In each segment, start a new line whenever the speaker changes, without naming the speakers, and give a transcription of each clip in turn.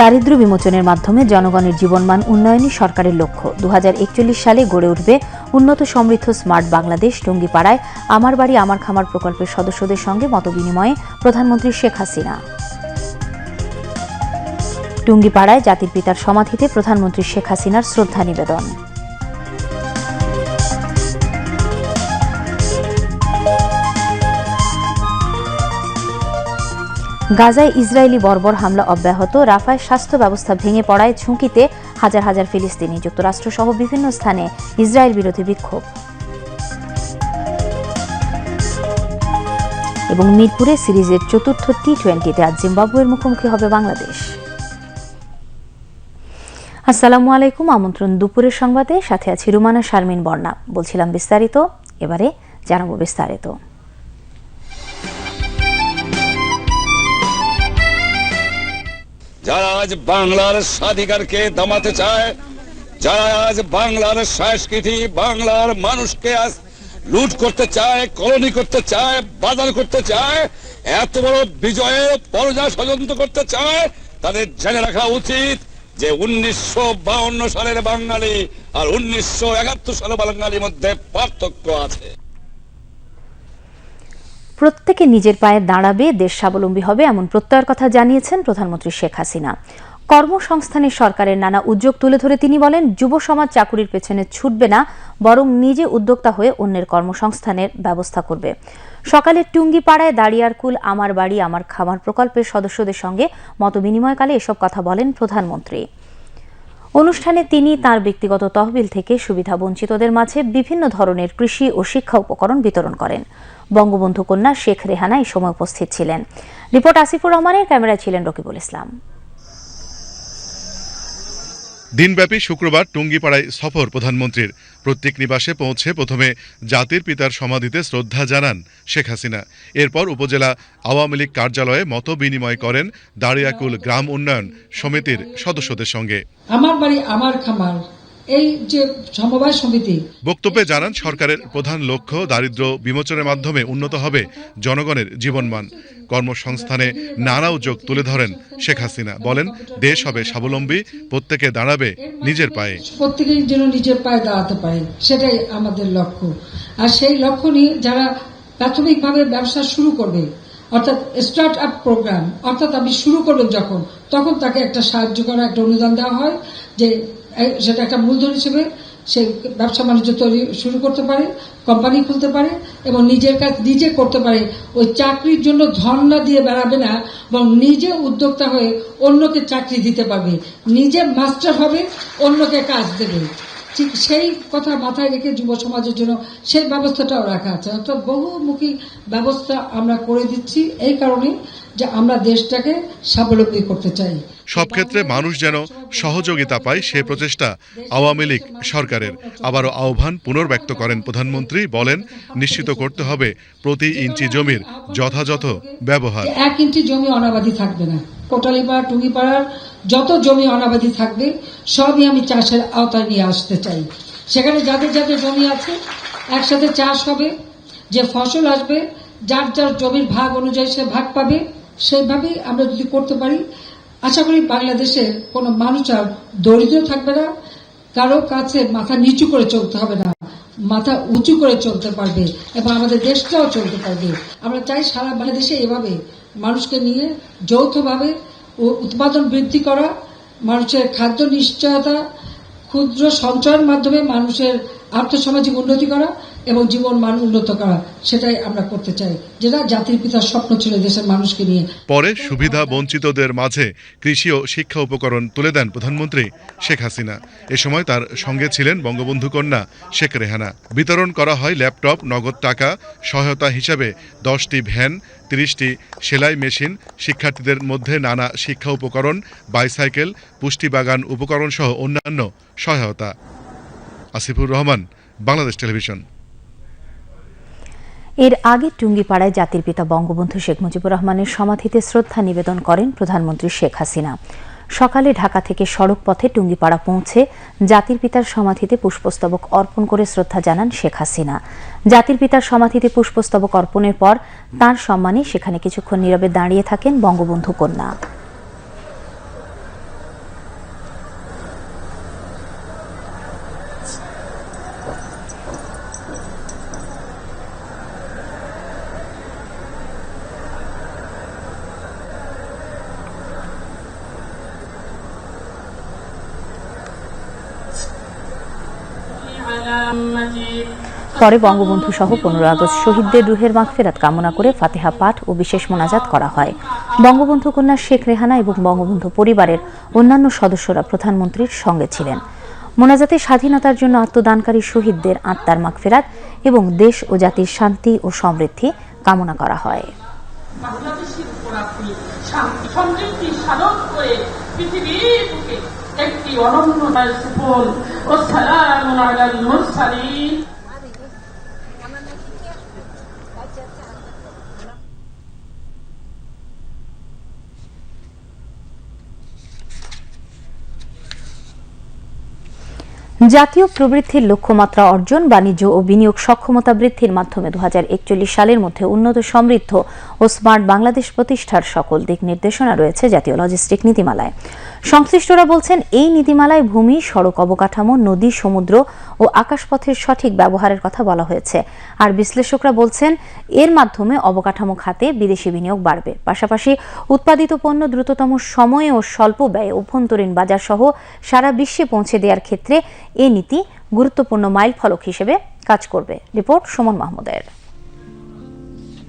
দারিদ্র বিমোচনের মাধ্যমে জনগণের জীবনমান উন্নয়নই সরকারের লক্ষ্য দু সালে গড়ে উঠবে উন্নত সমৃদ্ধ স্মার্ট বাংলাদেশ টুঙ্গিপাড়ায় আমার বাড়ি আমার খামার প্রকল্পের সদস্যদের সঙ্গে মতবিনিময়ে প্রধানমন্ত্রী শেখ হাসিনা টুঙ্গিপাড়ায় জাতির পিতার সমাধিতে প্রধানমন্ত্রী শেখ হাসিনার শ্রদ্ধা নিবেদন গাজায় ইসরায়েলি বর্বর হামলা অব্যাহত রাফায় স্বাস্থ্য ব্যবস্থা ভেঙে পড়ায় ঝুঁকিতে হাজার হাজার ফিলিস্তিনি যুক্তরাষ্ট্রসহ বিভিন্ন স্থানে ইসরায়েল বিরোধী বিক্ষোভ এবং মিরপুরে সিরিজের চতুর্থ টি টোয়েন্টিতে আজ জিম্বাবুয়ের মুখোমুখি হবে বাংলাদেশ আসসালামু আলাইকুম আমন্ত্রণ দুপুরের সংবাদে সাথে আছি রুমানা শারমিন বর্ণা বলছিলাম বিস্তারিত এবারে জানাবো বিস্তারিত
যারা আজ বাংলার স্বাধিকারকে দামাতে চায় যারা আজ বাংলার সংস্কৃতি বাংলার মানুষকে আজ লুট করতে চায় কলোনি করতে চায় বাজার করতে চায় এত বড় বিজয়ে পরজা ষড়যন্ত্র করতে চায় তাদের জেনে রাখা উচিত যে উনিশশো সালের বাঙালি আর উনিশশো সালের বাঙালির মধ্যে পার্থক্য আছে
প্রত্যেকে নিজের পায়ে দাঁড়াবে দেশ স্বাবলম্বী হবে এমন প্রত্যয়ের কথা জানিয়েছেন প্রধানমন্ত্রী শেখ হাসিনা কর্মসংস্থানে সরকারের নানা উদ্যোগ তুলে ধরে তিনি বলেন যুব সমাজ চাকুরির পেছনে ছুটবে না বরং নিজে উদ্যোক্তা হয়ে অন্যের কর্মসংস্থানের ব্যবস্থা করবে সকালে টুঙ্গিপাড়ায় দাঁড়িয়ারকুল আমার বাড়ি আমার খামার প্রকল্পের সদস্যদের সঙ্গে মতবিনিময়কালে এসব কথা বলেন প্রধানমন্ত্রী অনুষ্ঠানে তিনি তার ব্যক্তিগত তহবিল থেকে সুবিধা বঞ্চিতদের মাঝে বিভিন্ন ধরনের কৃষি ও শিক্ষা উপকরণ বিতরণ করেন বঙ্গবন্ধু কন্যা শেখ রেহানা এই সময় উপস্থিত ছিলেন রিপোর্ট আসিফুর রহমানের ক্যামেরায় ছিলেন রকিবুল ইসলাম
দিনব্যাপী শুক্রবার টুঙ্গিপাড়ায় সফর প্রধানমন্ত্রীর প্রত্যেক নিবাসে পৌঁছে প্রথমে জাতির পিতার সমাধিতে শ্রদ্ধা জানান শেখ হাসিনা এরপর উপজেলা আওয়ামী লীগ কার্যালয়ে মত বিনিময় করেন দাড়িয়াকুল গ্রাম উন্নয়ন সমিতির সদস্যদের সঙ্গে
আমার বাড়ি আমার খামার এই যে সমবায় সমিতি
বক্তব্যে জানান সরকারের প্রধান লক্ষ্য দারিদ্র বিমোচনের মাধ্যমে উন্নত হবে জনগণের জীবনমান কর্মসংস্থানে নানা উদ্যোগ তুলে ধরেন শেখ হাসিনা বলেন দেশ হবে স্বাবলম্বী প্রত্যেকে দাঁড়াবে নিজের পায়ে
প্রত্যেকেই যেন নিজের পায়ে দাঁড়াতে পারে সেটাই আমাদের লক্ষ্য আর সেই লক্ষ্য নিয়ে যারা প্রাথমিকভাবে ব্যবসা শুরু করবে অর্থাৎ স্টার্ট আপ প্রোগ্রাম অর্থাৎ আপনি শুরু করবেন যখন তখন তাকে একটা সাহায্য করা একটা অনুদান দেওয়া হয় যে সেটা একটা মূলধন হিসেবে সে ব্যবসা বাণিজ্য তৈরি শুরু করতে পারে কোম্পানি খুলতে পারে এবং নিজের কাজ নিজে করতে পারে ওই চাকরির জন্য ধন না দিয়ে বেড়াবে না এবং নিজে উদ্যোক্তা হয়ে অন্যকে চাকরি দিতে পারবে নিজে মাস্টার হবে অন্যকে কাজ দেবে ঠিক সেই কথা মাথায় রেখে যুব সমাজের জন্য সেই ব্যবস্থাটাও রাখা আছে অর্থাৎ বহুমুখী ব্যবস্থা আমরা করে দিচ্ছি এই কারণে যে আমরা দেশটাকে স্বাবলম্বী করতে চাই
সব ক্ষেত্রে মানুষ যেন সহযোগিতা পায় সে প্রচেষ্টা আওয়ামী লীগ সরকারের আবারও আহ্বান পুনর্ব্যক্ত করেন প্রধানমন্ত্রী বলেন নিশ্চিত করতে হবে প্রতি ইঞ্চি জমির যথাযথ ব্যবহার
এক ইঞ্চি জমি অনাবাদি থাকবে না কোটালিপাড়া টুঙ্গিপাড়ার যত জমি অনাবাদি থাকবে সবই আমি চাষের আওতায় নিয়ে আসতে চাই সেখানে যাদের যাদের জমি আছে একসাথে চাষ হবে যে ফসল আসবে যার যার জমির ভাগ অনুযায়ী সে ভাগ পাবে সেইভাবেই আমরা যদি করতে পারি আশা করি বাংলাদেশে কোনো মানুষ আর দরিদ্র থাকবে না কারো কাছে মাথা নিচু করে চলতে হবে না মাথা উঁচু করে চলতে পারবে এবং আমাদের দেশটাও চলতে পারবে আমরা চাই সারা বাংলাদেশে এভাবে মানুষকে নিয়ে যৌথভাবে উৎপাদন বৃদ্ধি করা মানুষের খাদ্য নিশ্চয়তা ক্ষুদ্র সঞ্চয়ের মাধ্যমে মানুষের আর্থসামাজিক উন্নতি করা এবং জীবন মান উন্নত করা সেটাই আমরা করতে চাই যেটা জাতির পিতার স্বপ্ন ছিল দেশের মানুষকে নিয়ে
পরে সুবিধা বঞ্চিতদের মাঝে কৃষি ও শিক্ষা উপকরণ তুলে দেন প্রধানমন্ত্রী শেখ হাসিনা এ সময় তার সঙ্গে ছিলেন বঙ্গবন্ধু কন্যা শেখ রেহানা বিতরণ করা হয় ল্যাপটপ নগদ টাকা সহায়তা হিসাবে দশটি ভ্যান তিরিশটি সেলাই মেশিন শিক্ষার্থীদের মধ্যে নানা শিক্ষা উপকরণ বাইসাইকেল পুষ্টি বাগান উপকরণ সহ অন্যান্য সহায়তা আসিফুর রহমান বাংলাদেশ টেলিভিশন
এর আগে টুঙ্গিপাড়ায় জাতির পিতা বঙ্গবন্ধু শেখ মুজিবুর রহমানের সমাধিতে শ্রদ্ধা নিবেদন করেন প্রধানমন্ত্রী শেখ হাসিনা সকালে ঢাকা থেকে সড়ক পথে টুঙ্গিপাড়া পৌঁছে জাতির পিতার সমাধিতে পুষ্পস্তবক অর্পণ করে শ্রদ্ধা জানান শেখ হাসিনা জাতির পিতার সমাধিতে পুষ্পস্তবক অর্পণের পর তার সম্মানে সেখানে কিছুক্ষণ নীরবে দাঁড়িয়ে থাকেন বঙ্গবন্ধু কন্যা পরে বঙ্গবন্ধু সহ পনেরো আগস্ট শহীদদের রুহের মাগফেরাত কামনা করে ফাতেহা পাঠ ও বিশেষ মোনাজাত করা হয় বঙ্গবন্ধু কন্যা শেখ রেহানা এবং বঙ্গবন্ধু পরিবারের অন্যান্য সদস্যরা প্রধানমন্ত্রীর সঙ্গে ছিলেন মোনাজাতে স্বাধীনতার জন্য আত্মদানকারী শহীদদের আত্মার মাগফেরাত এবং দেশ ও জাতির শান্তি ও সমৃদ্ধি কামনা করা হয় একটি অনন্য সুফল ও সালাম আলাল মুরসালিন জাতীয় প্রবৃদ্ধির লক্ষ্যমাত্রা অর্জন বাণিজ্য ও বিনিয়োগ সক্ষমতা বৃদ্ধির মাধ্যমে দু সালের মধ্যে উন্নত সমৃদ্ধ ও স্মার্ট বাংলাদেশ প্রতিষ্ঠার সকল দিক নির্দেশনা রয়েছে জাতীয় লজিস্টিক নীতিমালায় সংশ্লিষ্টরা বলছেন এই নীতিমালায় ভূমি সড়ক অবকাঠামো নদী সমুদ্র ও আকাশপথের সঠিক ব্যবহারের কথা বলা হয়েছে আর বিশ্লেষকরা বলছেন এর মাধ্যমে অবকাঠামো খাতে বিদেশি বিনিয়োগ বাড়বে পাশাপাশি উৎপাদিত পণ্য দ্রুততম সময়ে ও স্বল্প ব্যয়ে অভ্যন্তরীণ বাজার সহ সারা বিশ্বে পৌঁছে দেওয়ার ক্ষেত্রে এ নীতি গুরুত্বপূর্ণ মাইল ফলক হিসেবে কাজ করবে রিপোর্ট সুমন মাহমুদের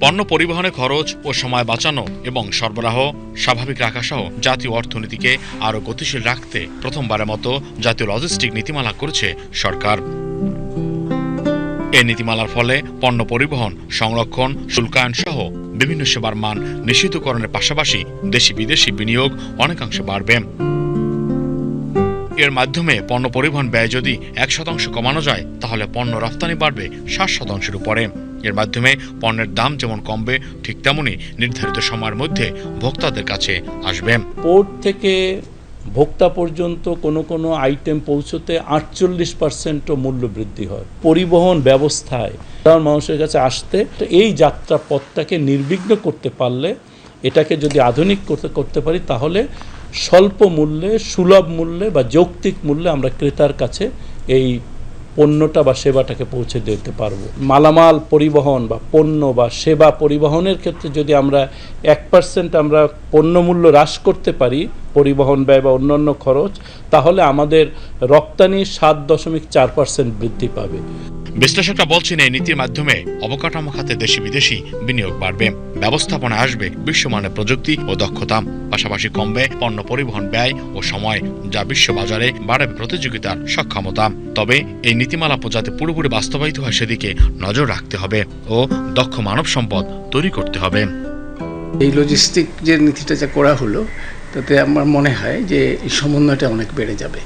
পণ্য পরিবহনে খরচ ও সময় বাঁচানো এবং সরবরাহ স্বাভাবিক রাখা সহ জাতীয় অর্থনীতিকে আরও গতিশীল রাখতে প্রথমবারের মতো জাতীয় লজিস্টিক নীতিমালা করেছে সরকার এই নীতিমালার ফলে পণ্য পরিবহন সংরক্ষণ শুল্কায়ন সহ বিভিন্ন সেবার মান নিশ্চিতকরণের পাশাপাশি দেশি বিদেশি বিনিয়োগ অনেকাংশে বাড়বে এর মাধ্যমে পণ্য পরিবহন ব্যয় যদি এক শতাংশ কমানো যায় তাহলে পণ্য রপ্তানি বাড়বে সাত শতাংশের উপরে এর মাধ্যমে পণ্যের দাম যেমন কমবে ঠিক তেমনই নির্ধারিত সময়ের মধ্যে ভোক্তাদের কাছে আসবে
পোর্ট থেকে ভোক্তা পর্যন্ত কোনো কোনো আইটেম পৌঁছতে আটচল্লিশ পার্সেন্টও মূল্য বৃদ্ধি হয় পরিবহন ব্যবস্থায় সাধারণ মানুষের কাছে আসতে এই যাত্রা পথটাকে নির্বিঘ্ন করতে পারলে এটাকে যদি আধুনিক করতে করতে পারি তাহলে স্বল্প মূল্যে সুলভ মূল্যে বা যৌক্তিক মূল্যে আমরা ক্রেতার কাছে এই পণ্যটা বা সেবাটাকে পৌঁছে দিতে পারবো মালামাল পরিবহন বা পণ্য বা সেবা পরিবহনের ক্ষেত্রে যদি আমরা এক পার্সেন্ট আমরা পণ্যমূল্য হ্রাস করতে পারি পরিবহন ব্যয় বা অন্যান্য খরচ তাহলে আমাদের রপ্তানি সাত দশমিক চার পার্সেন্ট বৃদ্ধি পাবে
বিশ্লেষকরা বলছেন এই নীতির মাধ্যমে অবকাঠামো খাতে দেশি বিদেশি বিনিয়োগ বাড়বে ব্যবস্থাপনা আসবে বিশ্বমানের প্রযুক্তি ও দক্ষতা পাশাপাশি কমবে পণ্য পরিবহন ব্যয় ও সময় যা বিশ্ববাজারে বাড়বে প্রতিযোগিতার সক্ষমতা তবে এই নীতিমালা যাতে পুরোপুরি বাস্তবায়িত হয় সেদিকে নজর রাখতে হবে ও দক্ষ মানব সম্পদ তৈরি করতে হবে
এই লজিস্টিক যে নীতিটা যা করা হলো তাতে আমার মনে হয় যে এই সমন্বয়টা অনেক বেড়ে যাবে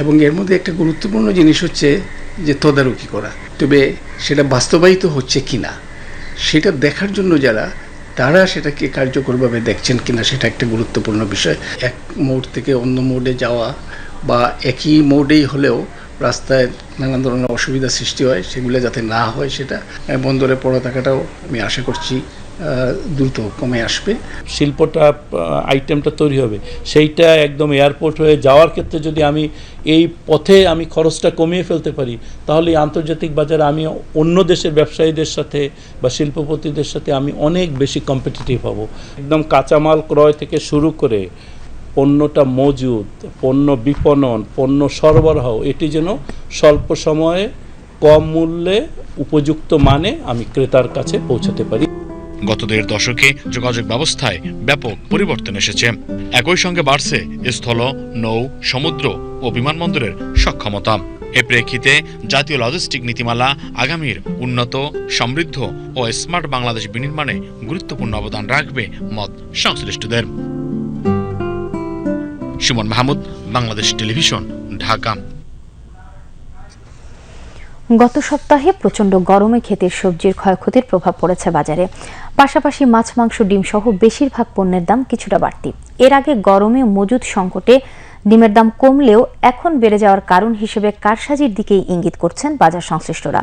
এবং এর মধ্যে একটা গুরুত্বপূর্ণ জিনিস হচ্ছে যে তদারকি করা তবে সেটা বাস্তবায়িত হচ্ছে কি না সেটা দেখার জন্য যারা তারা সেটাকে কার্যকরভাবে দেখছেন কি না সেটা একটা গুরুত্বপূর্ণ বিষয় এক মোড় থেকে অন্য মোড়ে যাওয়া বা একই মোড়েই হলেও রাস্তায় নানান ধরনের অসুবিধা সৃষ্টি হয় সেগুলো যাতে না হয় সেটা বন্দরে পড়ে থাকাটাও আমি আশা করছি দ্রুত কমে আসবে
শিল্পটা আইটেমটা তৈরি হবে সেইটা একদম এয়ারপোর্ট হয়ে যাওয়ার ক্ষেত্রে যদি আমি এই পথে আমি খরচটা কমিয়ে ফেলতে পারি তাহলে আন্তর্জাতিক বাজারে আমি অন্য দেশের ব্যবসায়ীদের সাথে বা শিল্পপতিদের সাথে আমি অনেক বেশি কম্পিটিটিভ হব একদম কাঁচামাল ক্রয় থেকে শুরু করে পণ্যটা মজুদ পণ্য বিপণন পণ্য সরবরাহ এটি যেন স্বল্প সময়ে কম মূল্যে উপযুক্ত মানে আমি ক্রেতার কাছে পৌঁছাতে পারি
গত দেড় দশকে যোগাযোগ ব্যবস্থায় ব্যাপক পরিবর্তন এসেছে একই সঙ্গে বাড়ছে স্থল নৌ সমুদ্র ও বিমানবন্দরের সক্ষমতা এ প্রেক্ষিতে জাতীয় লজিস্টিক নীতিমালা আগামীর উন্নত সমৃদ্ধ ও স্মার্ট বাংলাদেশ বিনির্মাণে গুরুত্বপূর্ণ অবদান রাখবে মত সংশ্লিষ্টদের সুমন মাহমুদ বাংলাদেশ টেলিভিশন ঢাকা
গত সপ্তাহে প্রচণ্ড গরমে ক্ষেতের সবজির ক্ষয়ক্ষতির প্রভাব পড়েছে বাজারে পাশাপাশি মাছ মাংস ডিম সহ বেশিরভাগ পণ্যের দাম কিছুটা বাড়তি এর আগে গরমে মজুদ সংকটে ডিমের দাম কমলেও এখন বেড়ে যাওয়ার কারণ হিসেবে কারসাজির দিকেই ইঙ্গিত করছেন বাজার সংশ্লিষ্টরা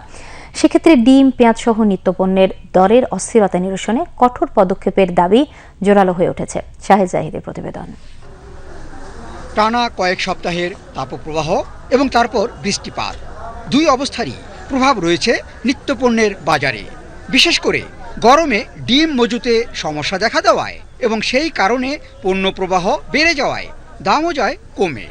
সেক্ষেত্রে ডিম পেঁয়াজ সহ নিত্যপণ্যের দরের অস্থিরতা নিরসনে কঠোর পদক্ষেপের দাবি জোরালো হয়ে উঠেছে শাহেদ জাহিদের প্রতিবেদন
টানা কয়েক সপ্তাহের তাপপ্রবাহ এবং তারপর বৃষ্টিপাত দুই অবস্থারই প্রভাব রয়েছে নিত্যপণ্যের বাজারে বিশেষ করে গরমে ডিম মজুতে সমস্যা দেখা দেওয়ায় এবং সেই কারণে পণ্য প্রবাহ বেড়ে যাওয়ায় দামও যায় কমে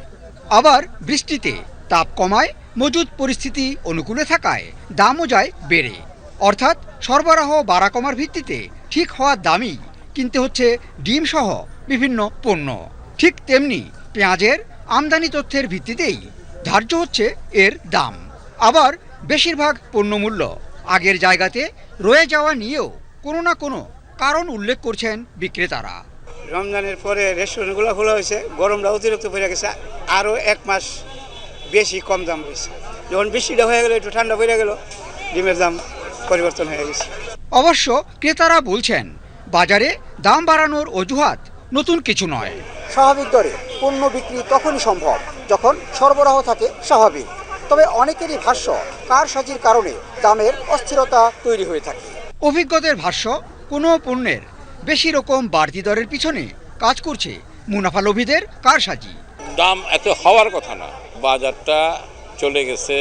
আবার বৃষ্টিতে তাপ কমায় মজুত পরিস্থিতি অনুকূলে থাকায় দামও যায় বেড়ে অর্থাৎ সরবরাহ বাড়া কমার ভিত্তিতে ঠিক হওয়ার দামই কিনতে হচ্ছে ডিম সহ বিভিন্ন পণ্য ঠিক তেমনি পেঁয়াজের আমদানি তথ্যের ভিত্তিতেই ধার্য হচ্ছে এর দাম আবার বেশিরভাগ পণ্যমূল্য আগের জায়গাতে রয়ে যাওয়া নিয়েও কোনো না কোনো কারণ উল্লেখ করছেন বিক্রেতারা
রমজানের পরে রেস্টুরেন্টগুলো খোলা হয়েছে গরমটা অতিরিক্ত পড়ে গেছে আরও এক মাস বেশি কম দাম রয়েছে যখন বৃষ্টিটা হয়ে গেল একটু ঠান্ডা পড়ে গেল ডিমের দাম পরিবর্তন হয়ে গেছে
অবশ্য ক্রেতারা বলছেন বাজারে দাম বাড়ানোর অজুহাত নতুন কিছু নয়
স্বাভাবিক দরে পণ্য বিক্রি তখনই সম্ভব যখন সরবরাহ থাকে স্বাভাবিক তবে অনেকেরই ভাষ্য কারসাজির কারণে দামের অস্থিরতা তৈরি হয়ে থাকে
অভিজ্ঞদের ভাষ্য কোনো পণ্যের বেশি রকম বাড়তি দরের পিছনে কাজ করছে মুনাফা লোভীদের কারসাজি
দাম এত হওয়ার কথা না বাজারটা চলে গেছে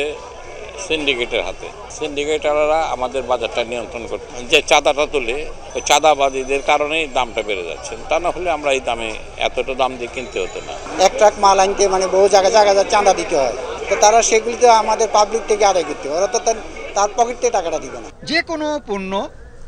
সিন্ডিকেটের হাতে সিন্ডিকেটাররা আমাদের বাজারটা নিয়ন্ত্রণ করতে যে চাঁদাটা তুলে ওই চাঁদাবাজিদের কারণেই দামটা বেড়ে যাচ্ছে তা না হলে আমরা এই দামে এতটা দাম দিয়ে কিনতে হতো না
এক ট্রাক মাল আনতে মানে বহু জায়গায় জায়গায় চাঁদা দিতে হয় তো তারা সেগুলি তো আমাদের পাবলিক থেকে আদায় করতে ওরা তো তার পকেট থেকে টাকাটা দিবে না
যে কোনো পণ্য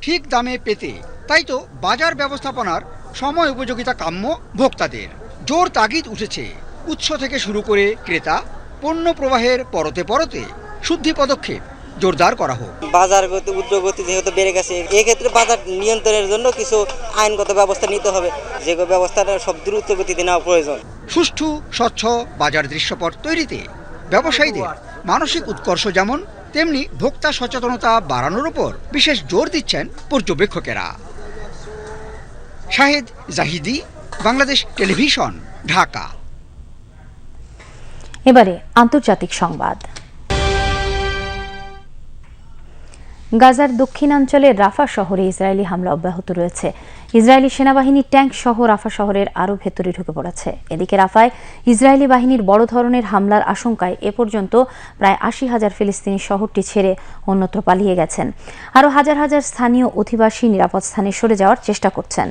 ঠিক দামে পেতে তাই তো বাজার ব্যবস্থাপনার সময় উপযোগিতা কাম্য ভোক্তাদের জোর তাগিদ উঠেছে উৎস থেকে শুরু করে ক্রেতা পণ্য প্রবাহের পরতে পরতে শুদ্ধি পদক্ষেপ জোরদার করা হোক
বাজার উদ্যোগতি যেহেতু বেড়ে গেছে এক্ষেত্রে বাজার নিয়ন্ত্রণের জন্য কিছু আইনগত ব্যবস্থা নিতে হবে যে ব্যবস্থাটা সব দ্রুত গতিতে নেওয়া প্রয়োজন
সুষ্ঠু স্বচ্ছ বাজার দৃশ্যপট তৈরিতে ব্যবসায়ীদের মানসিক উৎকর্ষ যেমন তেমনি ভোক্তা সচেতনতা বাড়ানোর উপর বিশেষ জোর দিচ্ছেন পর্যবেক্ষকেরা শাহেদ জাহিদি বাংলাদেশ টেলিভিশন ঢাকা
এবারে আন্তর্জাতিক সংবাদ গাজার দক্ষিণাঞ্চলের রাফা শহরে ইসরায়েলি হামলা অব্যাহত রয়েছে ইসরায়েলি সেনাবাহিনী ট্যাঙ্ক সহ রাফা শহরের আরও ভেতরে ঢুকে পড়েছে এদিকে রাফায় ইসরায়েলি বাহিনীর বড় ধরনের হামলার আশঙ্কায় এ পর্যন্ত প্রায় আশি হাজার ফিলিস্তিনি শহরটি ছেড়ে অন্যত্র পালিয়ে গেছেন আরও হাজার হাজার স্থানীয় অধিবাসী নিরাপদ স্থানে সরে যাওয়ার চেষ্টা করছেন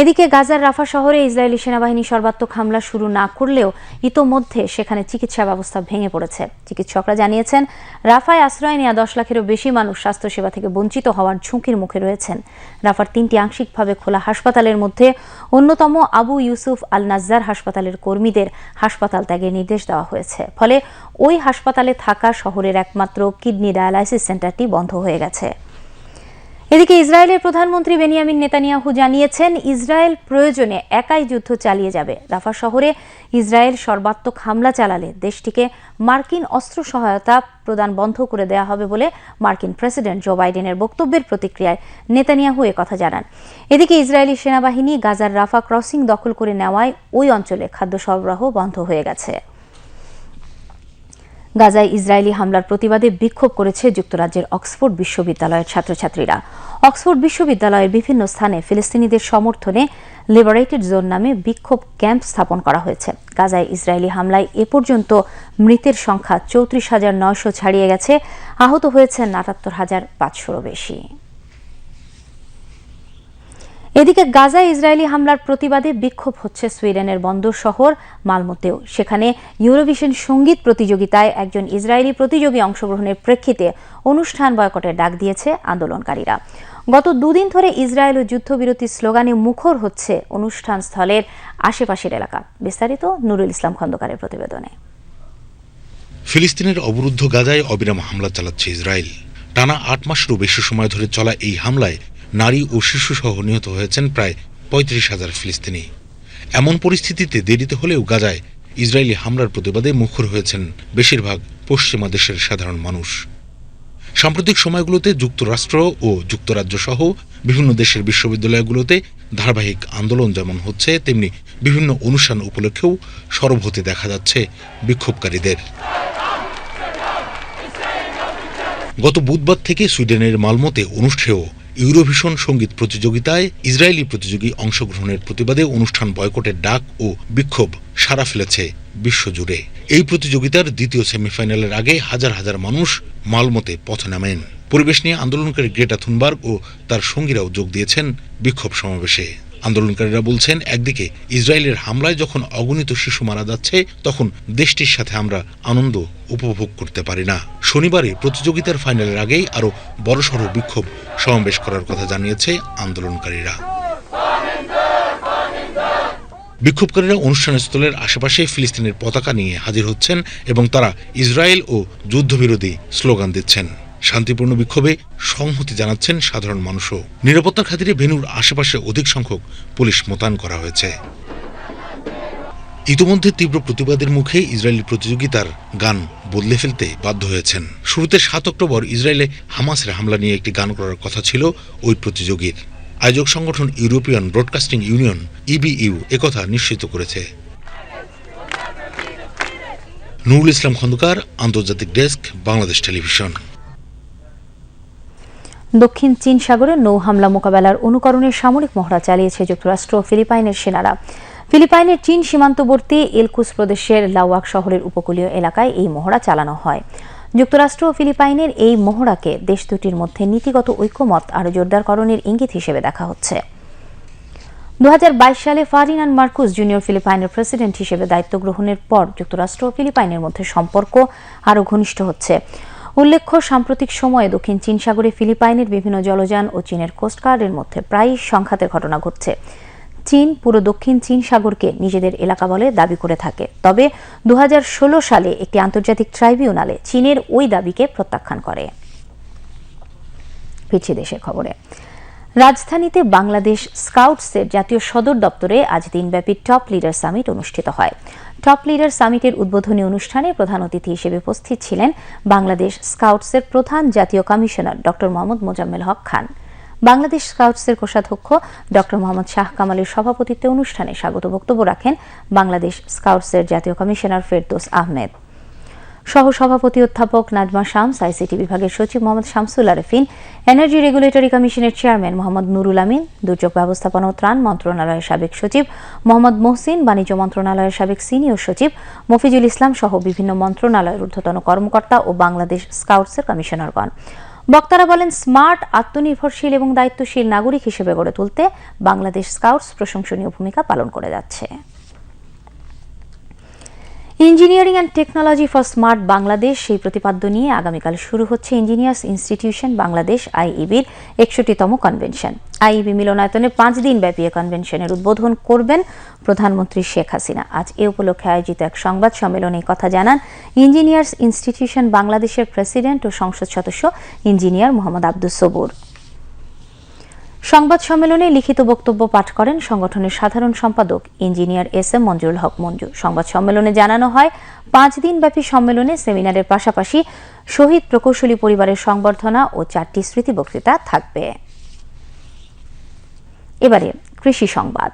এদিকে গাজার রাফা শহরে ইসরায়েলি সেনাবাহিনী সর্বাত্মক হামলা শুরু না করলেও ইতোমধ্যে সেখানে চিকিৎসা ব্যবস্থা ভেঙে পড়েছে চিকিৎসকরা জানিয়েছেন রাফায় আশ্রয় নেওয়া দশ লাখেরও বেশি মানুষ স্বাস্থ্যসেবা থেকে বঞ্চিত হওয়ার ঝুঁকির মুখে রয়েছেন রাফার তিনটি আংশিকভাবে খোলা হাসপাতালের মধ্যে অন্যতম আবু ইউসুফ আল নাজার হাসপাতালের কর্মীদের হাসপাতাল ত্যাগের নির্দেশ দেওয়া হয়েছে ফলে ওই হাসপাতালে থাকা শহরের একমাত্র কিডনি ডায়ালাইসিস সেন্টারটি বন্ধ হয়ে গেছে এদিকে ইসরায়েলের প্রধানমন্ত্রী বেনিয়ামিন নেতানিয়াহু জানিয়েছেন ইসরায়েল প্রয়োজনে একাই যুদ্ধ চালিয়ে যাবে রাফা শহরে ইসরায়েল সর্বাত্মক হামলা চালালে দেশটিকে মার্কিন অস্ত্র সহায়তা প্রদান বন্ধ করে দেওয়া হবে বলে মার্কিন প্রেসিডেন্ট জো বাইডেনের বক্তব্যের প্রতিক্রিয়ায় নেতানিয়াহু কথা জানান এদিকে ইসরায়েলি সেনাবাহিনী গাজার রাফা ক্রসিং দখল করে নেওয়ায় ওই অঞ্চলে খাদ্য সরবরাহ বন্ধ হয়ে গেছে গাজায় ইসরায়েলি হামলার প্রতিবাদে বিক্ষোভ করেছে যুক্তরাজ্যের অক্সফোর্ড বিশ্ববিদ্যালয়ের ছাত্রছাত্রীরা অক্সফোর্ড বিশ্ববিদ্যালয়ের বিভিন্ন স্থানে ফিলিস্তিনিদের সমর্থনে লিবারেটেড জোন নামে বিক্ষোভ ক্যাম্প স্থাপন করা হয়েছে গাজায় ইসরায়েলি হামলায় এ পর্যন্ত মৃতের সংখ্যা চৌত্রিশ হাজার নয়শো ছাড়িয়ে গেছে আহত হয়েছেন আটাত্তর হাজার পাঁচশোরও বেশি এদিকে গাজা ইসরায়েলি হামলার প্রতিবাদে বিক্ষোভ হচ্ছে সুইডেনের বন্দর শহর মালমোতেও সেখানে ইউরোভিশন সঙ্গীত প্রতিযোগিতায় একজন ইসরায়েলি প্রতিযোগী অংশগ্রহণের প্রেক্ষিতে অনুষ্ঠান বয়কটের ডাক দিয়েছে আন্দোলনকারীরা গত দুদিন ধরে ইসরায়েল ও যুদ্ধবিরতি স্লোগানে মুখর হচ্ছে অনুষ্ঠান স্থলের আশেপাশের এলাকা বিস্তারিত নুরুল ইসলাম খন্দকারের প্রতিবেদনে
ফিলিস্তিনের অবরুদ্ধ গাজায় অবিরাম হামলা চালাচ্ছে ইসরায়েল টানা আট মাসেরও বেশি সময় ধরে চলা এই হামলায় নারী ও শিশুসহ নিহত হয়েছেন প্রায় পঁয়ত্রিশ হাজার ফিলিস্তিনি এমন পরিস্থিতিতে দেরিতে হলেও গাজায় ইসরায়েলি হামলার প্রতিবাদে মুখর হয়েছেন বেশিরভাগ পশ্চিমা দেশের সাধারণ মানুষ সাম্প্রতিক সময়গুলোতে যুক্তরাষ্ট্র ও যুক্তরাজ্য সহ বিভিন্ন দেশের বিশ্ববিদ্যালয়গুলোতে ধারাবাহিক আন্দোলন যেমন হচ্ছে তেমনি বিভিন্ন অনুষ্ঠান উপলক্ষেও সরব হতে দেখা যাচ্ছে বিক্ষোভকারীদের গত বুধবার থেকে সুইডেনের মালমোতে অনুষ্ঠেয় ইউরোভিশন সঙ্গীত প্রতিযোগিতায় ইসরায়েলি প্রতিযোগী অংশগ্রহণের প্রতিবাদে অনুষ্ঠান বয়কটের ডাক ও বিক্ষোভ সারা ফেলেছে বিশ্বজুড়ে এই প্রতিযোগিতার দ্বিতীয় সেমিফাইনালের আগে হাজার হাজার মানুষ মালমতে পথে নামেন পরিবেশ নিয়ে আন্দোলনকারী গ্রেটা থুনবার্গ ও তার সঙ্গীরাও যোগ দিয়েছেন বিক্ষোভ সমাবেশে আন্দোলনকারীরা বলছেন একদিকে ইসরায়েলের হামলায় যখন অগণিত শিশু মারা যাচ্ছে তখন দেশটির সাথে আমরা আনন্দ উপভোগ করতে পারি না শনিবারে প্রতিযোগিতার ফাইনালের আগেই আরও বড়সড় বিক্ষোভ সমাবেশ করার কথা জানিয়েছে আন্দোলনকারীরা বিক্ষোভকারীরা অনুষ্ঠানস্থলের আশেপাশে ফিলিস্তিনের পতাকা নিয়ে হাজির হচ্ছেন এবং তারা ইসরায়েল ও যুদ্ধবিরোধী স্লোগান দিচ্ছেন শান্তিপূর্ণ বিক্ষোভে সংহতি জানাচ্ছেন সাধারণ মানুষও নিরাপত্তার খাতিরে ভেনুর আশেপাশে অধিক সংখ্যক পুলিশ মোতায়েন করা হয়েছে ইতিমধ্যে তীব্র প্রতিবাদের মুখে ইসরায়েলি প্রতিযোগিতার গান বদলে ফেলতে বাধ্য হয়েছেন শুরুতে সাত অক্টোবর ইসরায়েলে হামাসের হামলা নিয়ে একটি গান করার কথা ছিল ওই প্রতিযোগীর আয়োজক সংগঠন ইউরোপিয়ান ব্রডকাস্টিং ইউনিয়ন ইবিইউ একথা নিশ্চিত করেছে নুরুল ইসলাম খন্দকার আন্তর্জাতিক ডেস্ক বাংলাদেশ টেলিভিশন
দক্ষিণ চীন সাগরে নৌ হামলা মোকাবেলার অনুকরণে সামরিক মহড়া চালিয়েছে যুক্তরাষ্ট্র ফিলিপাইনের সেনারা ফিলিপাইনের চীন সীমান্তবর্তী এলকুস প্রদেশের লাওয়াক শহরের উপকূলীয় এলাকায় এই মহড়া চালানো হয় যুক্তরাষ্ট্র ও ফিলিপাইনের এই মহড়াকে দেশ দুটির মধ্যে নীতিগত ঐক্যমত আরও জোরদারকরণের ইঙ্গিত হিসেবে দেখা হচ্ছে দু সালে ফারিনান মার্কুস জুনিয়র ফিলিপাইনের প্রেসিডেন্ট হিসেবে দায়িত্ব গ্রহণের পর যুক্তরাষ্ট্র ও ফিলিপাইনের মধ্যে সম্পর্ক আরও ঘনিষ্ঠ হচ্ছে উল্লেখ্য সাম্প্রতিক সময়ে দক্ষিণ চীন সাগরে ফিলিপাইনের বিভিন্ন জলযান ও চীনের কোস্টগার্ডের মধ্যে প্রায়ই সংঘাতের ঘটনা ঘটছে চীন পুরো দক্ষিণ চীন সাগরকে নিজেদের এলাকা বলে দাবি করে থাকে তবে দু সালে একটি আন্তর্জাতিক ট্রাইব্যুনালে চীনের ওই দাবিকে প্রত্যাখ্যান করে ফিরছি দেশের খবরে রাজধানীতে বাংলাদেশ স্কাউটসের জাতীয় সদর দপ্তরে আজ দিনব্যাপী টপ লিডার সামিট অনুষ্ঠিত হয় টপ লিডার সামিটের উদ্বোধনী অনুষ্ঠানে প্রধান অতিথি হিসেবে উপস্থিত ছিলেন বাংলাদেশ স্কাউটসের প্রধান জাতীয় কমিশনার ডক্টর মোহাম্মদ মোজাম্মেল হক খান বাংলাদেশ স্কাউটসের কোষাধ্যক্ষ ডক্টর মোহাম্মদ শাহ কামালের সভাপতিত্বে অনুষ্ঠানে স্বাগত বক্তব্য রাখেন বাংলাদেশ স্কাউটসের জাতীয় কমিশনার ফেরদোস আহমেদ সহ সভাপতি অধ্যাপক নাজমা শামস আইসিটি বিভাগের সচিব মোহাম্মদ শামসুল আরেফিন এনার্জি রেগুলেটরি কমিশনের চেয়ারম্যান মোহাম্মদ নুরুল আমিন দুর্যোগ ব্যবস্থাপনা ও ত্রাণ মন্ত্রণালয়ের সাবেক সচিব মোহাম্মদ মোহসিন বাণিজ্য মন্ত্রণালয়ের সাবেক সিনিয়র সচিব মফিজুল ইসলাম সহ বিভিন্ন মন্ত্রণালয়ের ঊর্ধ্বতন কর্মকর্তা ও বাংলাদেশ স্কাউটসের কমিশনারগণ বক্তারা বলেন স্মার্ট আত্মনির্ভরশীল এবং দায়িত্বশীল নাগরিক হিসেবে গড়ে তুলতে বাংলাদেশ স্কাউটস প্রশংসনীয় ভূমিকা পালন করে যাচ্ছে engineering and technology for smart Bangladesh সেই প্রতিপাদ্য নিয়ে আগামীকাল শুরু হচ্ছে ইঞ্জিনিয়ার্স ইনস্টিটিউশন বাংলাদেশ আইইবির একষট্টিতম কনভেনশন আইইবি e মিলনায়তনে পাঁচ দিন ব্যাপী কনভেনশনের উদ্বোধন করবেন প্রধানমন্ত্রী শেখ হাসিনা আজ এ উপলক্ষে আয়োজিত এক সংবাদ সম্মেলনে কথা জানান ইঞ্জিনিয়ার্স ইনস্টিটিউশন বাংলাদেশের প্রেসিডেন্ট ও সংসদ সদস্য ইঞ্জিনিয়ার মোহাম্মদ আব্দুল সবুর সংবাদ সম্মেলনে লিখিত বক্তব্য পাঠ করেন সংগঠনের সাধারণ সম্পাদক engineer S M Monjurul Haque Manju সংবাদ সম্মেলনে জানানো হয় পাঁচ দিনব্যাপী সম্মেলনে সেমিনারের পাশাপাশি শহীদ প্রকৌশলী পরিবারের সংবর্ধনা ও চারটি স্মৃতি বক্তৃতা থাকবে এবারে কৃষি সংবাদ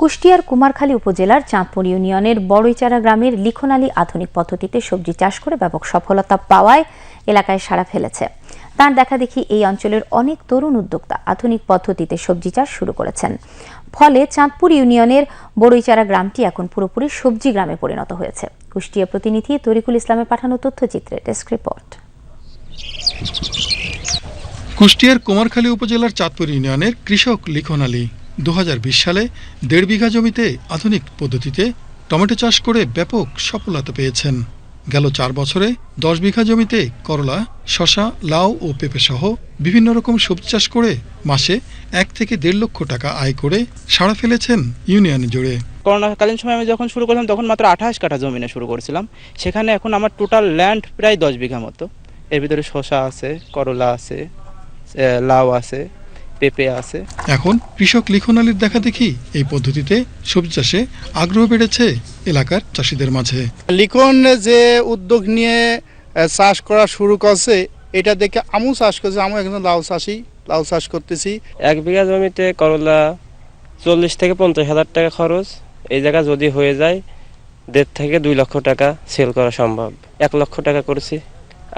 কুষ্টিয়ার কুমারখালী উপজেলার চাঁদপুর ইউনিয়নের বড়ইচারা গ্রামের লিখনালী আধুনিক পদ্ধতিতে সবজি চাষ করে ব্যাপক সফলতা পাওয়ায় এলাকায় সাড়া ফেলেছে তার দেখা দেখি এই অঞ্চলের অনেক তরুণ উদ্যোক্তা আধুনিক পদ্ধতিতে সবজি চাষ শুরু করেছেন ফলে চাঁদপুর ইউনিয়নের বড়ইচারা গ্রামটি এখন পুরোপুরি সবজি গ্রামে পরিণত হয়েছে কুষ্টিয়া প্রতিনিধি তরিকুল ইসলামের পাঠানো তথ্যচিত্রের ডেস্ক রিপোর্ট
কুষ্টিয়ার কুমারখালী উপজেলার চাঁদপুর ইউনিয়নের কৃষক লিখন আলী দু সালে দেড় বিঘা জমিতে আধুনিক পদ্ধতিতে টমেটো চাষ করে ব্যাপক সফলতা পেয়েছেন গেল চার বছরে দশ বিঘা জমিতে করলা শশা লাউ ও পেঁপে সহ বিভিন্ন রকম সবজি চাষ করে মাসে এক থেকে দেড় লক্ষ টাকা আয় করে সাড়া ফেলেছেন ইউনিয়ন জুড়ে
করোনাকালীন সময় আমি যখন শুরু করলাম তখন মাত্র আঠাশ কাঠা জমিনে শুরু করেছিলাম সেখানে এখন আমার টোটাল ল্যান্ড প্রায় দশ বিঘা মতো এর ভিতরে শশা আছে করলা আছে লাউ আছে পেঁপে আছে
এখন কৃষক লিখনালির দেখা দেখি এই পদ্ধতিতে সবজি চাষে আগ্রহ বেড়েছে এলাকার চাষিদের মাঝে
লিখন যে উদ্যোগ নিয়ে চাষ করা শুরু করছে এটা দেখে আমু চাষ করছি আমি একজন লাউ চাষি লাউ চাষ করতেছি এক বিঘা জমিতে করলা চল্লিশ থেকে পঞ্চাশ হাজার টাকা খরচ এই জায়গা যদি হয়ে যায় দেড় থেকে দুই লক্ষ টাকা সেল করা সম্ভব এক লক্ষ টাকা করেছি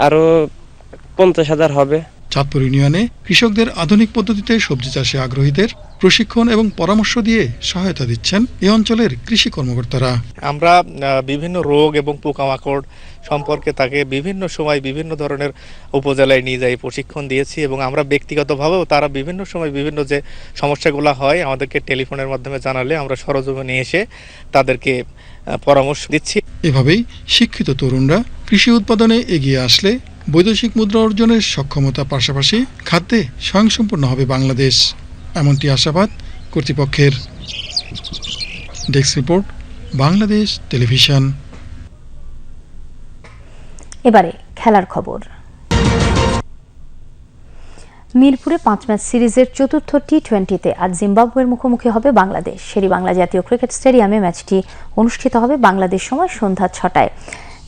আরও পঞ্চাশ হাজার হবে
চাঁদপুর ইউনিয়নে কৃষকদের আধুনিক পদ্ধতিতে সবজি চাষে আগ্রহীদের প্রশিক্ষণ এবং পরামর্শ দিয়ে সহায়তা দিচ্ছেন এ অঞ্চলের কৃষি কর্মকর্তারা
আমরা বিভিন্ন রোগ এবং পোকামাকড় সম্পর্কে তাকে বিভিন্ন সময় বিভিন্ন ধরনের উপজেলায় নিয়ে যাই প্রশিক্ষণ দিয়েছি এবং আমরা ব্যক্তিগতভাবেও তারা বিভিন্ন সময় বিভিন্ন যে সমস্যাগুলো হয় আমাদেরকে টেলিফোনের মাধ্যমে জানালে আমরা সরজমে নিয়ে এসে তাদেরকে পরামর্শ দিচ্ছি
এভাবেই শিক্ষিত তরুণরা কৃষি উৎপাদনে এগিয়ে আসলে বৈদেশিক মুদ্রা অর্জনের সক্ষমতা পাশাপাশি খাদ্যে স্বয়ংসম্পূর্ণ হবে বাংলাদেশ এমনটি আশাবাদ কর্তৃপক্ষের ডেস্ক রিপোর্ট বাংলাদেশ টেলিভিশন
এবারে খেলার খবর মিরপুরে পাঁচ ম্যাচ সিরিজের চতুর্থ টি টোয়েন্টিতে আজ জিম্বাবুয়ের মুখোমুখি হবে বাংলাদেশ সেরি বাংলা জাতীয় ক্রিকেট স্টেডিয়ামে ম্যাচটি অনুষ্ঠিত হবে বাংলাদেশ সময় সন্ধ্যা ছটায়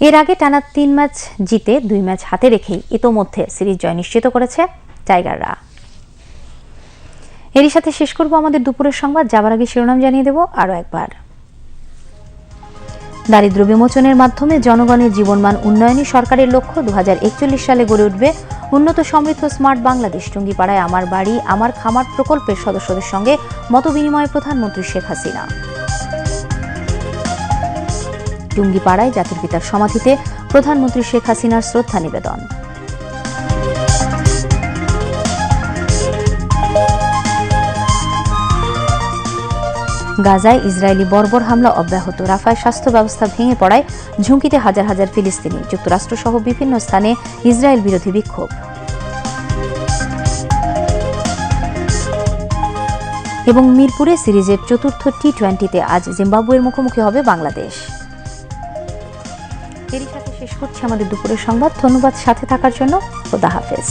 এর আগে টানা তিন ম্যাচ জিতে দুই ম্যাচ হাতে রেখেই ইতোমধ্যে সিরিজ জয় নিশ্চিত করেছে টাইগাররা এরই সাথে শেষ করব আমাদের দুপুরের সংবাদ যাবার আগে শিরোনাম জানিয়ে দেব আরও একবার দারিদ্র বিমোচনের মাধ্যমে জনগণের জীবনমান উন্নয়নই সরকারের লক্ষ্য দু সালে গড়ে উঠবে উন্নত সমৃদ্ধ স্মার্ট বাংলাদেশ টুঙ্গিপাড়ায় আমার বাড়ি আমার খামার প্রকল্পের সদস্যদের সঙ্গে মতবিনিময়ে প্রধানমন্ত্রী শেখ হাসিনা টুঙ্গিপাড়ায় জাতির পিতার সমাধিতে প্রধানমন্ত্রী শেখ হাসিনার শ্রদ্ধা নিবেদন গাজায় ইসরায়েলি বর্বর হামলা অব্যাহত রাফায় স্বাস্থ্য ব্যবস্থা ভেঙে পড়ায় ঝুঁকিতে হাজার হাজার ফিলিস্তিনি যুক্তরাষ্ট্রসহ বিভিন্ন স্থানে ইসরায়েল বিরোধী বিক্ষোভ এবং মিরপুরে সিরিজের চতুর্থ টি টোয়েন্টিতে আজ জিম্বাবুয়ের মুখোমুখি হবে বাংলাদেশ এরই সাথে শেষ করছি আমাদের দুপুরের সংবাদ ধন্যবাদ সাথে থাকার জন্য খোদা হাফেজ